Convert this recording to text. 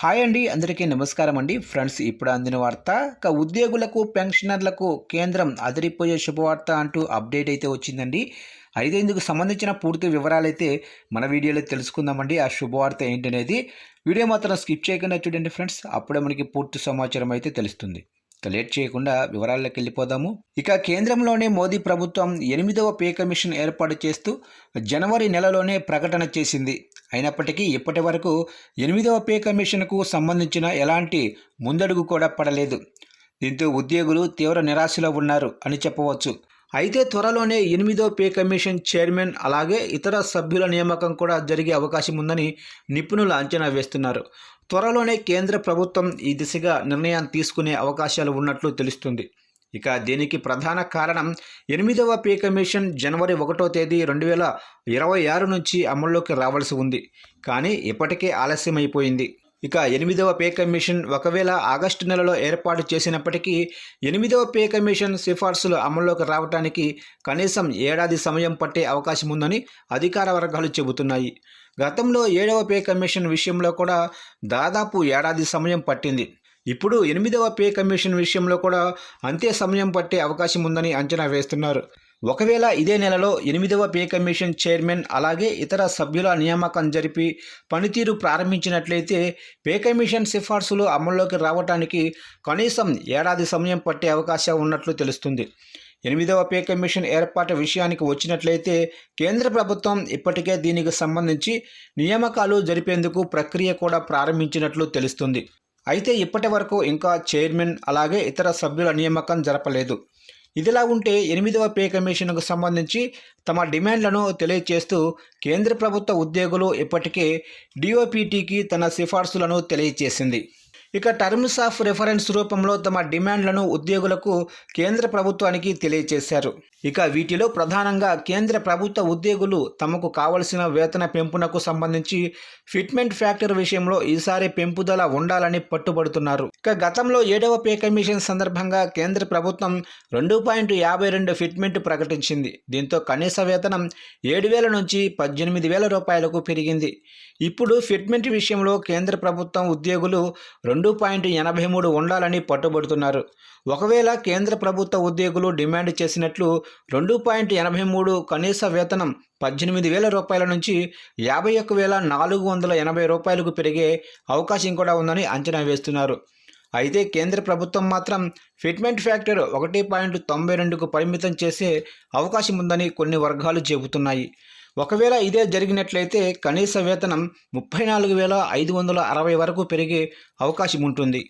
Hi అండి అందరికీ నమస్కారం అండి. ఫ్రెండ్స్ ఇప్పుడు అందిన వార్త ఇక ఉద్యోగులకు పెన్షనర్లకు కేంద్రం అదిరిపోయే శుభవార్త అంటూ అప్డేట్ అయితే వచ్చిందండి. అయితే ఇందుకు సంబంధించిన పూర్తి వివరాలు అయితే మన వీడియోలో తెలుసుకుందామండి. ఆ శుభవార్త ఏంటనేది వీడియో మాత్రం స్కిప్ చేయకుండా చూడండి ఫ్రెండ్స్. అప్పుడే మనకి పూర్తి సమాచారం అయితే తెలుస్తుంది. లేట్ చేయకుండా వివరాల్లోకి వెళ్ళిపోదాము. ఇక కేంద్రంలోనే మోదీ ప్రభుత్వం ఎనిమిదవ పే కమిషన్ ఏర్పాటు చేస్తూ జనవరి నెలలోనే ప్రకటన చేసింది. అయినప్పటికీ ఇప్పటి వరకు ఎనిమిదవ పే కమిషన్కు సంబంధించిన ఎలాంటి ముందడుగు కూడా పడలేదు. దీంతో ఉద్యోగులు తీవ్ర నిరాశలో ఉన్నారు అని చెప్పవచ్చు. అయితే త్వరలోనే ఎనిమిదో పే కమిషన్ చైర్మన్ అలాగే ఇతర సభ్యుల నియామకం కూడా జరిగే అవకాశం ఉందని నిపుణులు అంచనా వేస్తున్నారు. త్వరలోనే కేంద్ర ప్రభుత్వం ఈ దిశగా నిర్ణయం తీసుకునే అవకాశాలు ఉన్నట్లు తెలుస్తుంది. ఇక దీనికి ప్రధాన కారణం ఎనిమిదవ పే కమిషన్ జనవరి ఒకటో తేదీ రెండు వేల ఇరవై ఆరు నుంచి అమల్లోకి రావాల్సి ఉంది. కానీ ఇప్పటికే ఆలస్యమైపోయింది. ఇక ఎనిమిదవ పే కమిషన్ ఒకవేళ ఆగస్టు నెలలో ఏర్పాటు చేసినప్పటికీ ఎనిమిదవ పే కమిషన్ సిఫార్సులు అమల్లోకి రావడానికి కనీసం ఏడాది సమయం పట్టే అవకాశం ఉందని అధికార వర్గాలు చెబుతున్నాయి. గతంలో ఏడవ పే కమిషన్ విషయంలో కూడా దాదాపు ఏడాది సమయం పట్టింది. ఇప్పుడు ఎనిమిదవ పే కమిషన్ విషయంలో కూడా అంతే సమయం పట్టే అవకాశం ఉందని అంచనా వేస్తున్నారు. ఒకవేళ ఇదే నెలలో ఎనిమిదవ పే కమిషన్ చైర్మన్ అలాగే ఇతర సభ్యుల నియామకం జరిపి పనితీరు ప్రారంభించినట్లయితే పే కమిషన్ సిఫార్సులు అమల్లోకి రావడానికి కనీసం ఏడాది సమయం పట్టే అవకాశం ఉన్నట్లు తెలుస్తుంది. ఎనిమిదవ పే కమిషన్ ఏర్పాటు విషయానికి వచ్చినట్లయితే కేంద్ర ప్రభుత్వం ఇప్పటికే దీనికి సంబంధించి నియామకాలు జరిపేందుకు ప్రక్రియ కూడా ప్రారంభించినట్లు తెలుస్తుంది. అయితే ఇప్పటి వరకు ఇంకా చైర్మన్ అలాగే ఇతర సభ్యుల నియామకం జరపలేదు. ఇదిలా ఉంటే ఎనిమిదవ పే కమిషన్కు సంబంధించి తమ డిమాండ్లను తెలియచేస్తూ కేంద్ర ప్రభుత్వ ఉద్యోగులు ఇప్పటికే డిఓపిటికి తన సిఫార్సులను తెలియచేసింది. ఇక టర్మ్స్ ఆఫ్ రెఫరెన్స్ రూపంలో తమ డిమాండ్లను ఉద్యోగులకు కేంద్ర ప్రభుత్వానికి తెలియజేశారు ఇక వీటిలో ప్రధానంగా కేంద్ర ప్రభుత్వ ఉద్యోగులు తమకు కావలసిన వేతన పెంపునకు సంబంధించి ఫిట్మెంట్ ఫ్యాక్టర్ విషయంలో ఈసారి పెంపుదల ఉండాలని పట్టుబడుతున్నారు. ఇక గతంలో ఏడవ పే కమిషన్ సందర్భంగా కేంద్ర ప్రభుత్వం రెండు పాయింట్ యాభై రెండు ఫిట్మెంట్ ప్రకటించింది. దీంతో కనీస వేతనం ఏడు వేల నుంచి పద్దెనిమిది వేల రూపాయలకు పెరిగింది. ఇప్పుడు ఫిట్మెంట్ విషయంలో కేంద్ర ప్రభుత్వం ఉద్యోగులు రెండు రెండు పాయింట్ ఎనభై మూడు ఉండాలని పట్టుబడుతున్నారు. ఒకవేళ కేంద్ర ప్రభుత్వ ఉద్యోగులు డిమాండ్ చేసినట్లు రెండు పాయింట్ ఎనభై మూడు కనీస వేతనం పద్దెనిమిది వేల రూపాయల నుంచి యాభై ఒక్క వేల నాలుగు వందల ఎనభై రూపాయలకు పెరిగే అవకాశం కూడా ఉందని అంచనా వేస్తున్నారు. అయితే కేంద్ర ప్రభుత్వం మాత్రం ఫిట్మెంట్ ఫ్యాక్టర్ ఒకటి పాయింట్ తొంభై రెండుకు పరిమితం చేసే అవకాశం ఉందని కొన్ని వర్గాలు చెబుతున్నాయి. ఒకవేళ ఇదే జరిగినట్లయితే కనీస వేతనం ముప్పై నాలుగు వేల ఐదు వందల అరవై వరకు పెరిగే అవకాశం ఉంటుంది.